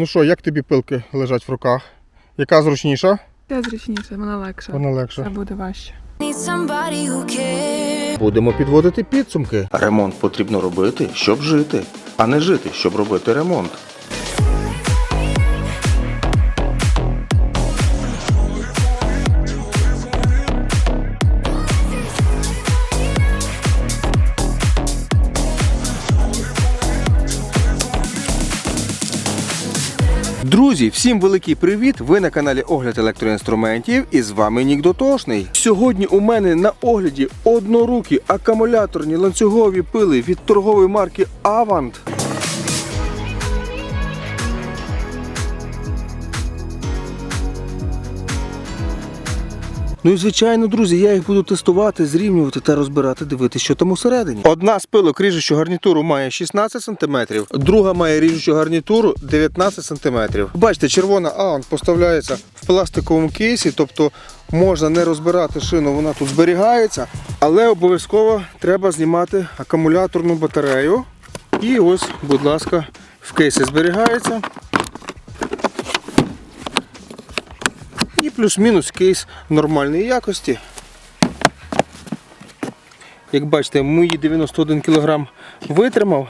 Ну що, як тобі пилки лежать в руках? Яка зручніша? Це зручніше, вона легша. Вона Це буде важче. Будемо підводити підсумки. Ремонт потрібно робити, щоб жити, а не жити, щоб робити ремонт. Друзі, всім великий привіт! Ви на каналі Огляд електроінструментів і з вами Нік Дотошний. Сьогодні у мене на огляді однорукі акумуляторні ланцюгові пили від торгової марки Avant. Ну і звичайно, друзі, я їх буду тестувати, зрівнювати та розбирати, дивитися, що там усередині. Одна з пилок ріжучу гарнітуру має 16 см, друга має ріжучу гарнітуру 19 см. Бачите, червона Аон поставляється в пластиковому кейсі, тобто можна не розбирати шину, вона тут зберігається, але обов'язково треба знімати акумуляторну батарею. І ось, будь ласка, в кейсі зберігається. Плюс-мінус кейс нормальної якості. Як бачите, мої 91 кг витримав.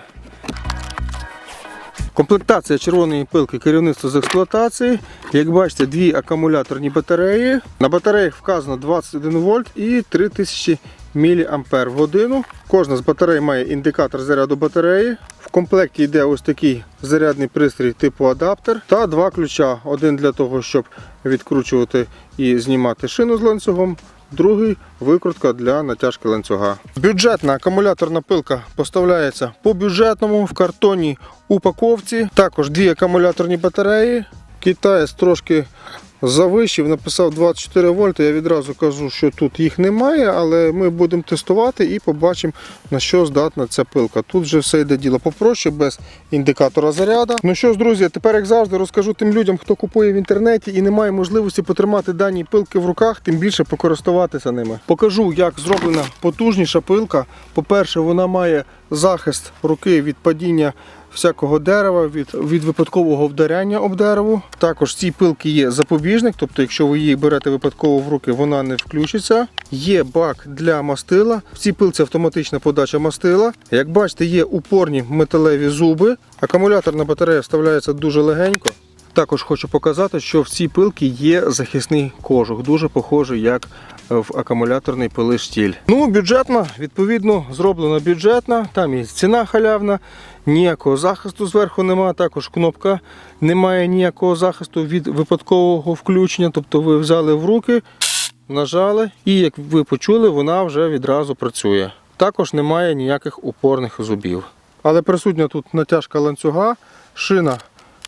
Комплектація червоної пилки керівництво з експлуатації. Як бачите, дві акумуляторні батареї. На батареях вказано 21 вольт і 3000 мА в годину. Кожна з батарей має індикатор заряду батареї. Комплекті йде ось такий зарядний пристрій типу адаптер та два ключа. Один для того, щоб відкручувати і знімати шину з ланцюгом. Другий викрутка для натяжки ланцюга. Бюджетна акумуляторна пилка поставляється по бюджетному в картонній упаковці. Також дві акумуляторні батареї. Китаєць трошки завищив, написав 24 вольта. Я відразу кажу, що тут їх немає, але ми будемо тестувати і побачимо, на що здатна ця пилка. Тут вже все йде діло попроще, без індикатора заряду. Ну що ж, друзі, тепер як завжди розкажу тим людям, хто купує в інтернеті і не має можливості потримати дані пилки в руках, тим більше покористуватися ними. Покажу, як зроблена потужніша пилка. По-перше, вона має захист руки від падіння всякого дерева, від, від випадкового вдаряння об дереву. Також в цій пилки є запобіжник, тобто, якщо ви її берете випадково в руки, вона не включиться. Є бак для мастила. В цій пилці автоматична подача мастила. Як бачите, є упорні металеві зуби. Акумуляторна батарея вставляється дуже легенько. Також хочу показати, що в цій пилці є захисний кожух, дуже похожий як в акумуляторний пили штіль. Ну, бюджетна, відповідно, зроблена бюджетна, там є ціна халявна, ніякого захисту зверху немає, також кнопка немає ніякого захисту від випадкового включення. Тобто ви взяли в руки, нажали, і як ви почули, вона вже відразу працює. Також немає ніяких упорних зубів. Але присутня тут натяжка ланцюга, шина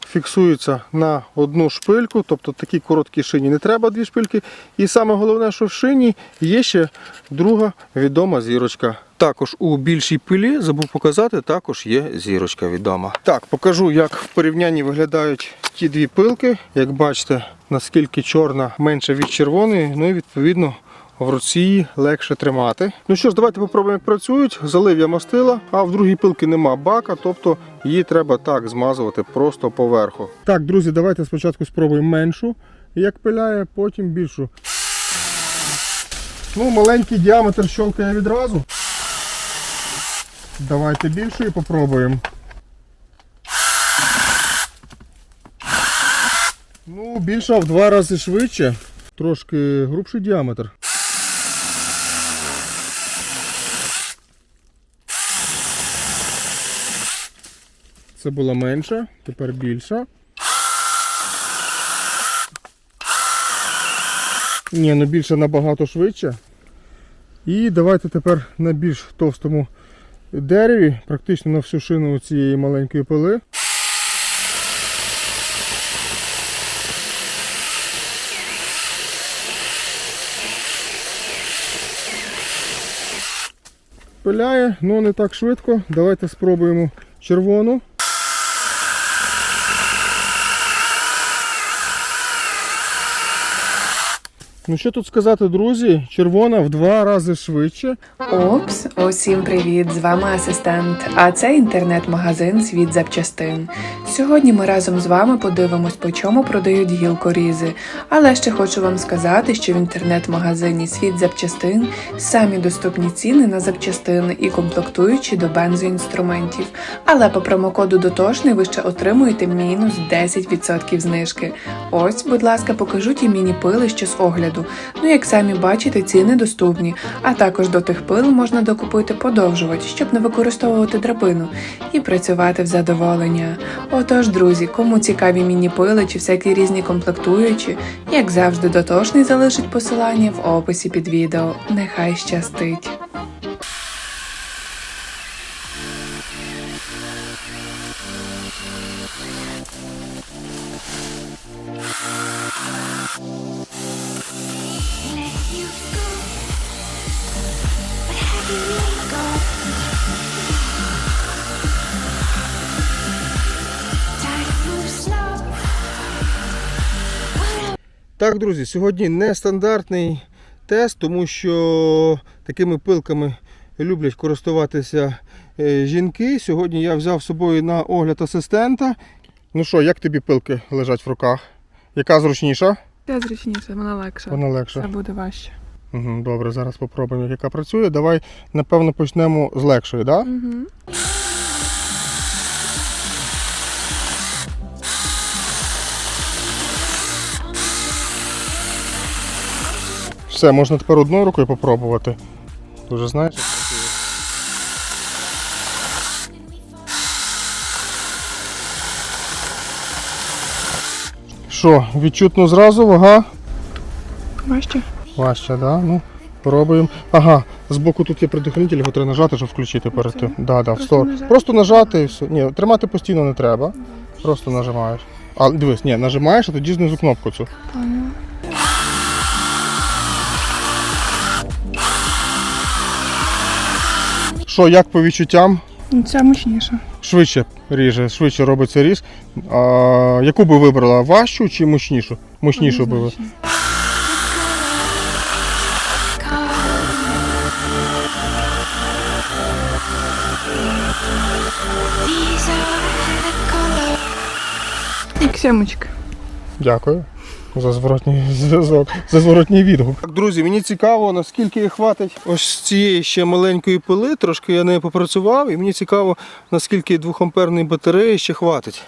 фіксується на одну шпильку, тобто такій короткій шині не треба дві шпильки. І саме головне, що в шині є ще друга відома зірочка. Також у більшій пилі, забув показати, також є зірочка відома. Так, покажу, як в порівнянні виглядають ті дві пилки. Як бачите, наскільки чорна менше від червоної, ну і відповідно в руці легше тримати. Ну що ж, давайте попробуємо, як працюють. Залив я мастила, а в другій пилки нема бака, тобто її треба так змазувати просто поверху. Так, друзі, давайте спочатку спробуємо меншу, як пиляє, потім більшу. Ну, маленький діаметр щелкає відразу. Давайте більшу і попробуємо. Ну, більша в два рази швидше, трошки грубший діаметр. Це була менша, тепер більша. Ні, ну більше набагато швидше. І давайте тепер на більш товстому дереві, практично на всю шину цієї маленької пили. Пиляє, але не так швидко. Давайте спробуємо червону. Ну що тут сказати, друзі? Червона в два рази швидше. Опс, усім привіт! З вами асистент. А це інтернет-магазин Світ запчастин. Сьогодні ми разом з вами подивимось, по чому продають гілкорізи. Але ще хочу вам сказати, що в інтернет-магазині Світ запчастин самі доступні ціни на запчастини і комплектуючі до бензоінструментів. Але по промокоду дотошний ви ще отримуєте мінус 10% знижки. Ось, будь ласка, покажу ті міні-пили, що з огляду. Ну, як самі бачите, ціни доступні, а також до тих пил можна докупити подовжувач, щоб не використовувати драбину і працювати в задоволення. Отож, друзі, кому цікаві міні-пили чи всякі різні комплектуючі, як завжди, дотошний залишить посилання в описі під відео. Нехай щастить! Так, друзі, сьогодні нестандартний тест, тому що такими пилками люблять користуватися е, жінки. Сьогодні я взяв з собою на огляд асистента. Ну що, як тобі пилки лежать в руках? Яка зручніша? Це зручніше, вона легша. Вона Це буде важче. Угу, добре, зараз попробуємо, як яка працює. Давай, напевно, почнемо з легшої, так? Да? Угу. Все, можна тепер одною рукою попробувати. Ти вже знаєш, як працює? Що, відчутно зразу, вага? Важче. Важче, да? Ну, пробуємо. Ага, збоку тут є предохранитель, його треба нажати, щоб включити перед тим. Да, да, Просто нажати? Просто нажати і все. Ні, тримати постійно не треба. Просто нажимаєш. А дивись, ні, нажимаєш, а тоді знизу кнопку цю. Поняла. Що, як по відчуттям? Ну, Це мощніше. Швидше ріже, швидше робиться різ. А, яку би вибрала? Важчу чи мощнішу? Мощнішу би ви. Як сімочка. Дякую. За зворотній зв'язок, за зворотній відгук. Так, друзі, мені цікаво, наскільки їх хватить ось цієї ще маленької пили. Трошки я нею попрацював, і мені цікаво, наскільки 2 амперної батареї ще хватить.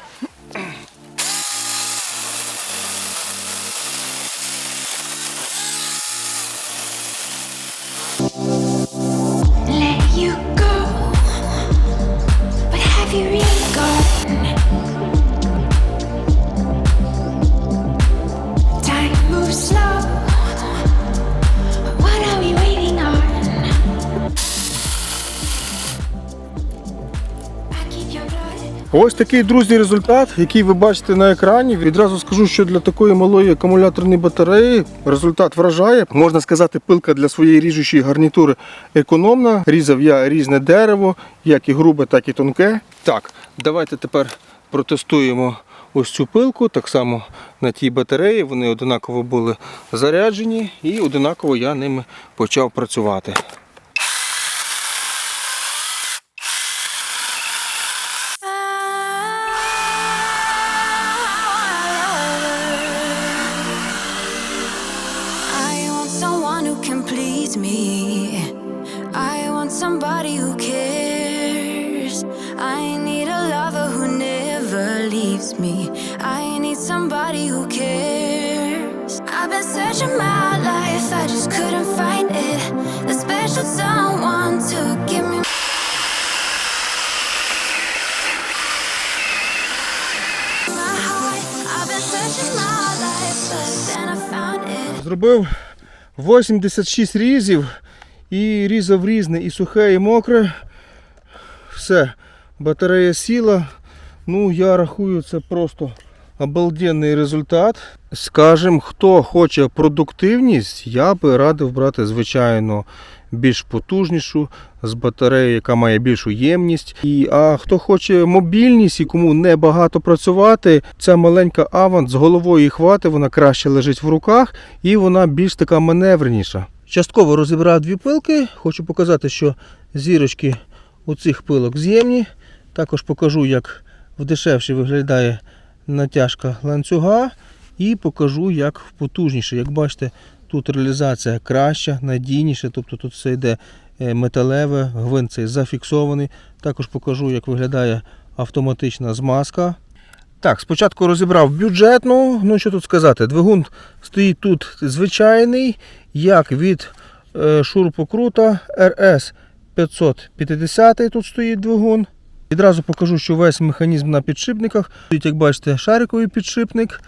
Ось такий, друзі, результат, який ви бачите на екрані. Відразу скажу, що для такої малої акумуляторної батареї результат вражає. Можна сказати, пилка для своєї ріжучої гарнітури економна. Різав я різне дерево, як і грубе, так і тонке. Так, давайте тепер протестуємо ось цю пилку. Так само на тій батареї. Вони одинаково були заряджені і одинаково я ними почав працювати. Зробив 86 різів і різав різне, і сухе, і мокре. Все, батарея сіла. Ну, я рахую, це просто обалденний результат. Скажем, хто хоче продуктивність, я би радив брати, звичайно, більш потужнішу, з батареєю, яка має більшу ємність. І, а хто хоче мобільність і кому не багато працювати, ця маленька Avant з головою і хвати, вона краще лежить в руках і вона більш така маневреніша. Частково розібрав дві пилки. Хочу показати, що зірочки у цих пилок з'ємні. Також покажу, як в дешевші виглядає натяжка ланцюга. І покажу, як потужніше. Як бачите, тут реалізація краща, надійніша, тобто тут все йде е, металеве, гвинт цей зафіксований. Також покажу, як виглядає автоматична змазка. Так, спочатку розібрав бюджетну. Ну що тут сказати, двигун стоїть тут звичайний, як від е, шурупокрута RS 550 тут стоїть двигун. Відразу покажу, що весь механізм на підшипниках. Як бачите, шариковий підшипник,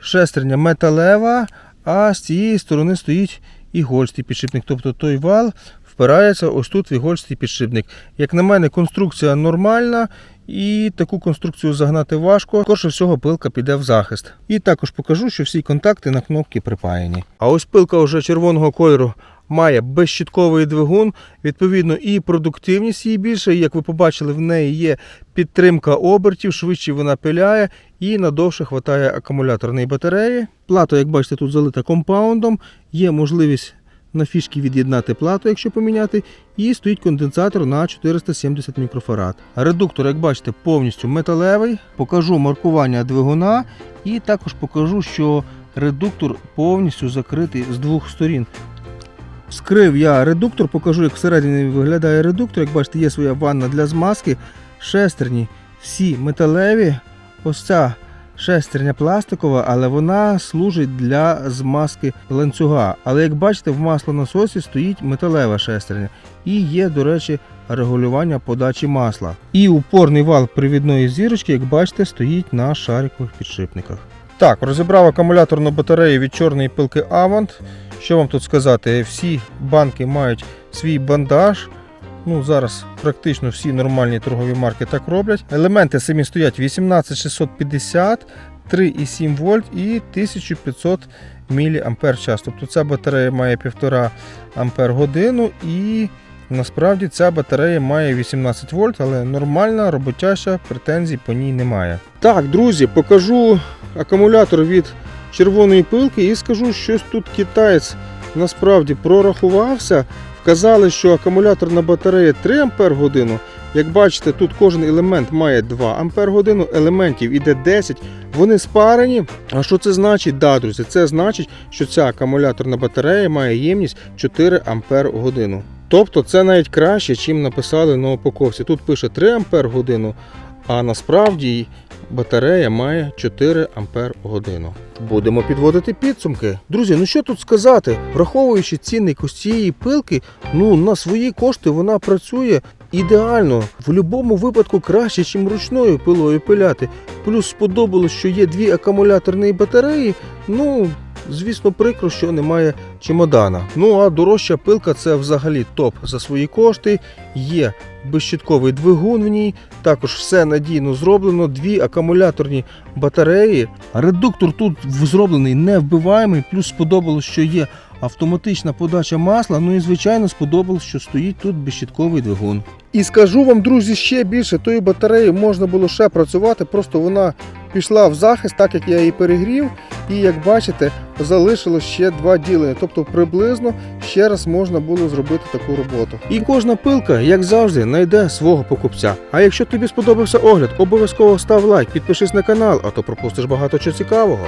шестерня металева, а з цієї сторони стоїть ігольстий підшипник. Тобто той вал впирається ось тут в ігольстий підшипник. Як на мене, конструкція нормальна. І таку конструкцію загнати важко. Скорше всього пилка піде в захист. І також покажу, що всі контакти на кнопки припаяні. А ось пилка вже червоного кольору має безщітковий двигун. Відповідно, і продуктивність її більше. І, як ви побачили, в неї є підтримка обертів, швидше вона пиляє і надовше хватає акумуляторної батареї. Плата, як бачите, тут залита компаундом. Є можливість на фішки від'єднати плату, якщо поміняти, і стоїть конденсатор на 470 мікрофарад. Редуктор, як бачите, повністю металевий. Покажу маркування двигуна і також покажу, що редуктор повністю закритий з двох сторін. Вскрив я редуктор, покажу, як всередині виглядає редуктор. Як бачите, є своя ванна для змазки. Шестерні всі металеві. Ось ця шестерня пластикова, але вона служить для змазки ланцюга. Але як бачите, в маслонасосі стоїть металева шестерня. І є, до речі, регулювання подачі масла. І упорний вал привідної зірочки, як бачите, стоїть на шарикових підшипниках. Так, розібрав акумуляторну батарею від чорної пилки Avant. Що вам тут сказати? Всі банки мають свій бандаж. Ну, зараз практично всі нормальні торгові марки так роблять. Елементи самі стоять 18650, 3,7 вольт і 1500 мАч. Тобто ця батарея має 1,5 ампер годину і насправді ця батарея має 18 вольт, але нормальна, роботяща, претензій по ній немає. Так, друзі, покажу акумулятор від червоної пилки і скажу, щось тут китаєць насправді прорахувався. Вказали, що акумуляторна батарея 3 Ампер годину. Як бачите, тут кожен елемент має 2 Ампер годину, елементів іде 10, вони спарені. А що це значить? Да, друзі, це значить, що ця акумуляторна батарея має ємність 4 Ампер годину. Тобто це навіть краще, чим написали на упаковці. Тут пише 3 Ампер годину, а насправді батарея має 4 Ампер годину. Будемо підводити підсумки. Друзі, ну що тут сказати? Враховуючи цінник ось цієї пилки, ну на свої кошти вона працює ідеально. В будь-якому випадку краще, ніж ручною пилою пиляти. Плюс сподобалось, що є дві акумуляторні батареї. Ну, звісно, прикро, що немає чемодана. Ну а дорожча пилка це взагалі топ за свої кошти. Є безщитковий двигун в ній, також все надійно зроблено, дві акумуляторні батареї. Редуктор тут зроблений невбиваємий, плюс сподобалось, що є автоматична подача масла. Ну і звичайно сподобалось, що стоїть тут безщитковий двигун. І скажу вам, друзі, ще більше тої батареї можна було ще працювати, просто вона пішла в захист, так як я її перегрів. І як бачите, залишилось ще два ділення. Тобто приблизно ще раз можна було зробити таку роботу. І кожна пилка, як завжди, знайде свого покупця. А якщо тобі сподобався огляд, обов'язково став лайк, підпишись на канал, а то пропустиш багато чого цікавого.